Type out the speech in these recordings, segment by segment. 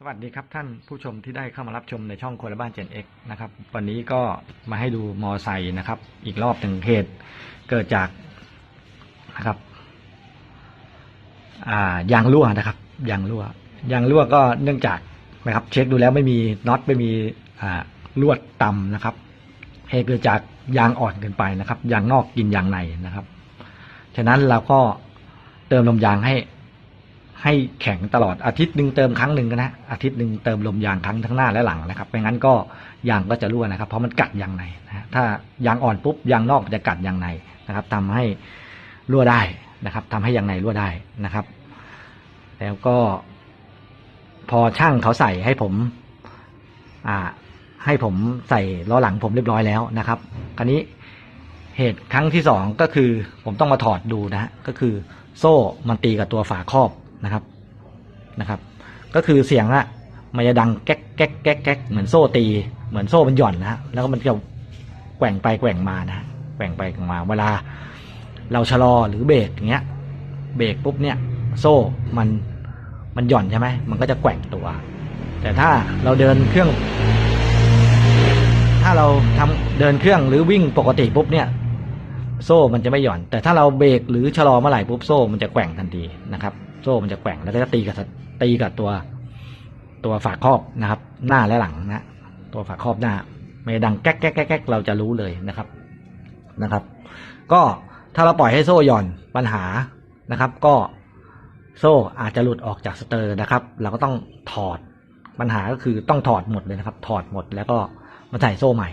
สวัสดีครับท่านผู้ชมที่ได้เข้ามารับชมในช่องคนละบ้าน Gen X นะครับ วันนี้ก็มาให้ดูมอไซค์นะครับ อีกรอบหนึ่งเหตุเกิดจากนะครับ อ่ายางรั่วนะครับยางรั่วยางรั่วก็เนื่องจากนะครับ เช็คดูแล้วไม่มีน็อตไม่มีอ่าลวดต่ำนะครับเหตุเกิดจากยางอ่อนเกินไปนะครับยางนอกกินยางในนะครับ ฉะนั้นเราก็เติมลมยางให้ ให้แข็งตลอดอาทิตย์หนึ่งเติมครั้งหนึ่งนะอาทิตย์หนึ่งเติมลมยางครั้งทั้งหน้าและหลังนะครับไม่งั้นก็ยางก็จะรั่วนะครับ เพราะมันกัดยางในนะถ้ายางอ่อนปุ๊บยางนอกมันจะกัดยางในนะครับทำให้รั่วได้นะครับทำให้ยางในรั่วได้นะครับ แล้วก็ พอช่างเขาใส่ให้ผม อ่า ให้ผมใส่ล้อหลังผมเรียบร้อยแล้วนะครับ คราวนี้เหตุครั้งที่สองก็คือ ผมต้องมาถอดดูนะก็คือ โซ่มันตีกับตัวฝาครอบ นะครับนะครับ ก็คือเสียงอะมันจะดังแก๊กแก๊กแก๊กแก๊กเหมือนโซ่ตี เหมือนโซ่มันหย่อนนะฮะแล้วก็มันจะแกว่งไปแกว่งมานะแกว่งไปแกว่งมา เวลา เราชะลอหรือเบรกอย่างเงี้ย เบรกปุ๊บเนี่ย โซ่มันมันหย่อนใช่ไหมมันก็จะแกว่งตัว แต่ถ้าเราเดินเครื่อง ถ้าเราทำเดินเครื่องหรือวิ่งปกติปุ๊บเนี่ย โซ่มันจะไม่หย่อน แต่ถ้าเราเบรกหรือชะลอเมื่อไหร่ปุ๊บโซ่มันจะแกว่งทันทีนะครับ โซ่มันจะแกว่งแล้วก็ตีกับตีกับตัว ตัวฝาครอบนะครับ หน้าและหลังนะตัวฝาครอบหน้าไม่ดังแก๊กแก๊กแก๊กแก๊กเราจะรู้เลยนะครับนะครับ ก็ถ้าเราปล่อยให้โซ่หย่อนปัญหานะครับ ก็โซ่อาจจะหลุดออกจากสเตอร์นะครับ เราก็ต้องถอดปัญหาก็คือต้องถอดหมดเลยนะครับ ถอดหมดแล้วก็มาใส่โซ่ใหม่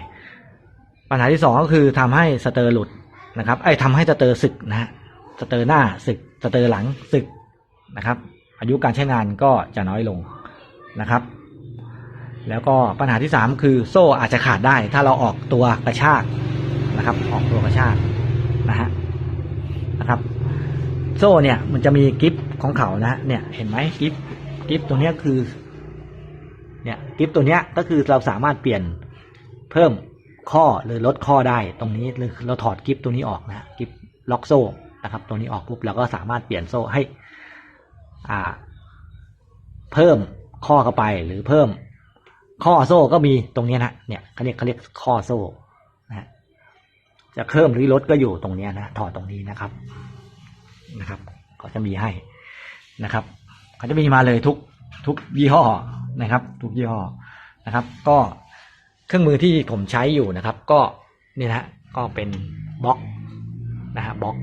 ปัญหาที่สองก็คือทำให้สเตอร์หลุด นะครับ ไอ้ทำให้สเตอร์สึกนะฮะสเตอร์หน้าสึกสเตอร์หลังสึกนะครับ อายุการใช้งานก็จะน้อยลงนะครับ แล้วก็ปัญหาที่สามคือโซ่อาจจะขาดได้ ถ้าเราออกตัวกระชากนะครับ ออกตัวกระชากนะฮะนะครับ โซ่เนี่ยมันจะมีกิฟของเขานะเนี่ยเห็นไหมกิฟกิฟตรงเนี้ยคือเนี่ยกิฟตัวเนี้ยก็คือเราสามารถเปลี่ยนเพิ่ม ข้อหรือลดข้อได้ตรงนี้หรือเราถอดกิฟตัวนี้ออกนะกิฟล็อกโซ่นะครับตัวนี้ออกปุ๊บเราก็สามารถเปลี่ยนโซ่ให้อ่า เพิ่มข้อเข้าไปหรือเพิ่ม ข้อโซ่ก็มีตรงนี้นะเนี่ยเขาเรียกเขาเรียกข้อโซ่นะจะเพิ่มหรือลดก็อยู่ตรงนี้นะถอดตรงนี้นะครับนะครับก็จะมีให้นะครับเขาจะมีมาเลยทุกทุกยี่ห้อนะครับ ทุกยี่ห้อนะครับ ก็ เครื่องมือที่ผมใช้อยู่นะครับ ก็นี่นะก็เป็นบล็อกนะฮะบล็อก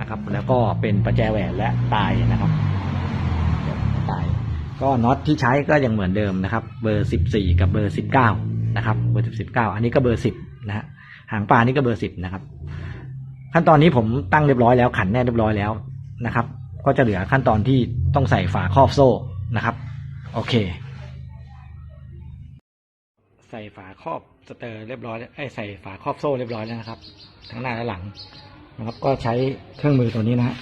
นะครับ แล้วก็เป็นประแจแหวนและตายนะครับตายก็น็อตที่ใช้ก็ยังเหมือนเดิมนะครับ เบอร์สิบสี่กับเบอร์สิบเก้านะครับ เบอร์สิบเก้าอันนี้ก็เบอร์สิบนะฮะหางปลานี่ก็เบอร์สิบนะครับ ขั้นตอนนี้ผมตั้งเรียบร้อยแล้วขันแน่เรียบร้อยแล้วนะครับ ก็จะเหลือขั้นตอนที่ต้องใส่ฝาครอบโซ่นะครับ โอเค ส่ฝาครอบสเตอร์เรียบร้อยแล้วไอ้ใส่ฝาครอบโซ่เรียบร้อยแล้วนะครับ ทั้งหน้าและหลังนะครับ ก็ใช้เครื่องมือตัวนี้นะ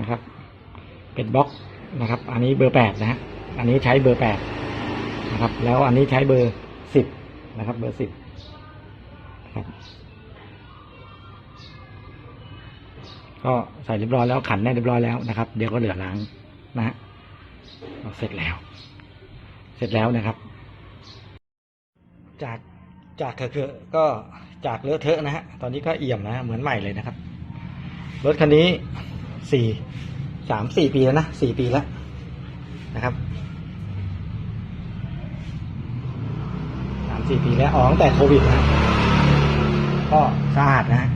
นะครับเป็นบล็อกนะครับ อันนี้เบอร์แปดนะฮะอันนี้ใช้เบอร์แปดนะครับ แล้วอันนี้ใช้เบอร์สิบนะครับ เบอร์สิบครับก็ใส่เรียบร้อยแล้วขันแน่เรียบร้อยแล้วนะครับ เดี๋ยวก็เหลือล้างนะฮะเสร็จแล้ว เสร็จแล้วนะครับ จากจากเถอะก็จากเลอะเทอะนะฮะ ตอนนี้ก็เอี่ยมนะ เหมือนใหม่เลยนะครับ รถคันนี้สี่สามสี่ปีแล้วนะสี่ปีแล้วนะครับสามสี่ปีแล้วอ๋อตั้งแต่โควิดนะก็สะอาดนะฮะ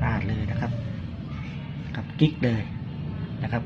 สะอาดเลยนะครับ ครับกิ๊กเลยนะครับ